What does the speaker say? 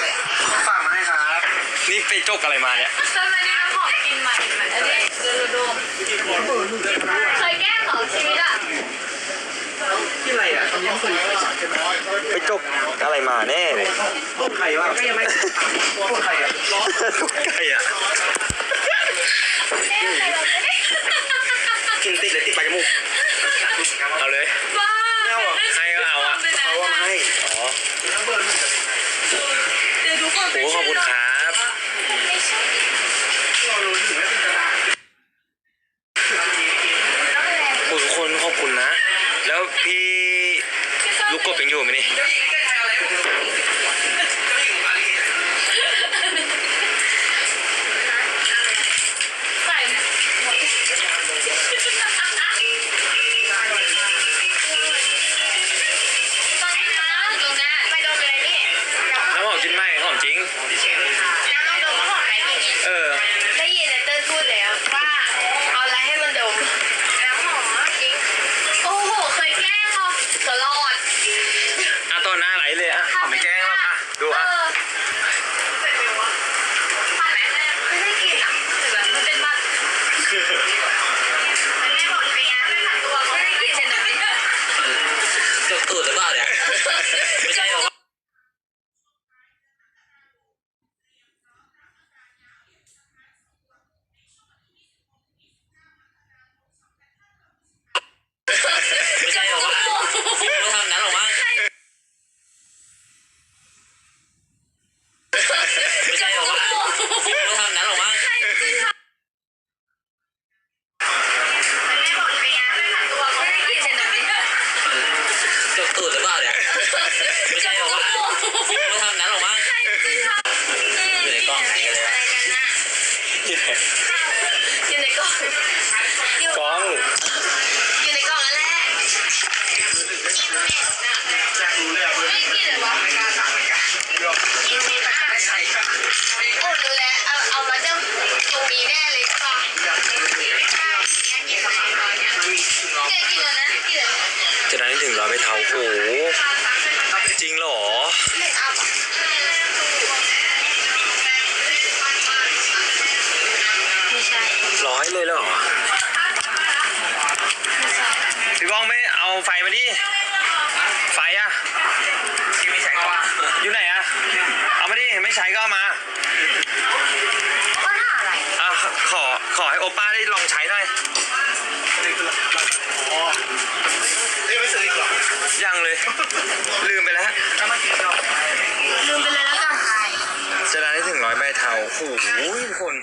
ไฝากมาให้ครับ นี่ไปจกอะไรมาเนี่ย เส้นมันนี่เราของกินใหม่เหมือนอันนี้ดูดมเคยแก้งของชีวิตอะที่ไรอะยังสวไปจกอะไรมาแน่เลยกไข่ว่าก็ยังไม่พวกไข่อะ ลูกไก่อะ นขอบคุณนะ แล้วพี่ลูกกบยังอยู่ไหมนี่ใส่หมดตอนนี้นะตรงนี้ไปโดนเลยนี่น้ำหอมชิ้นใหม่หอมจริงน้ำต้องดมน้ำหอมไหมพี่เออ ได้ยินแต่เติ้ลพูดแล้วว่าเอาอะไรให้มันดมน้ำหอมจริง โอ้โห เค ยแกล้งเหรอตลอดอะตอนหน้าไหลเลยอะไม่แกล้งหรอกอะดูเออะอผ่านไหมไม่ได้กินอะแต่แบบมันเป็นมันมันไม่บอกเป็นไงตัวไม่ได้กินใช่ไหมจกตูดหรือเปล่าเนี่ย ไม่ใช่หรอ ไม่ใช่หรอกคงไม่ทำนั้นหรอกมั้งอยู่ในกล่องไหนกันเลยอะไรกันน่ะนี่แหละอยู่ในกล่องอยู่กล้องอยู่ในกล่องนั่นแหละอยากรู้เลยอะเพื่อนไม่กินเลยวะไม่กล้าสั่งไม่กล้ากินไม่ใช่ครับโอ้รู้แล้ว ร้อยเลยเหรอ พี่บ้องไม่เอาไฟมาดิ ไฟอะที่ไม่ใช่ก็ว่าอยู่ไหนอะเอามาดิ ไม่ใช้ก็เอามาว่าหาอะไรอะขอ ขอให้โอป้าได้ลองใช้หน่อยนี่คืออ๋อนี่ไม่ซื้ออีกเหรอยังเลย ลืมไปแล้ว ถ้ามากินเราลืมไปเลยแล้วกัน จะได้ถึงร้อยใบเท่าโอ้โหทุกคน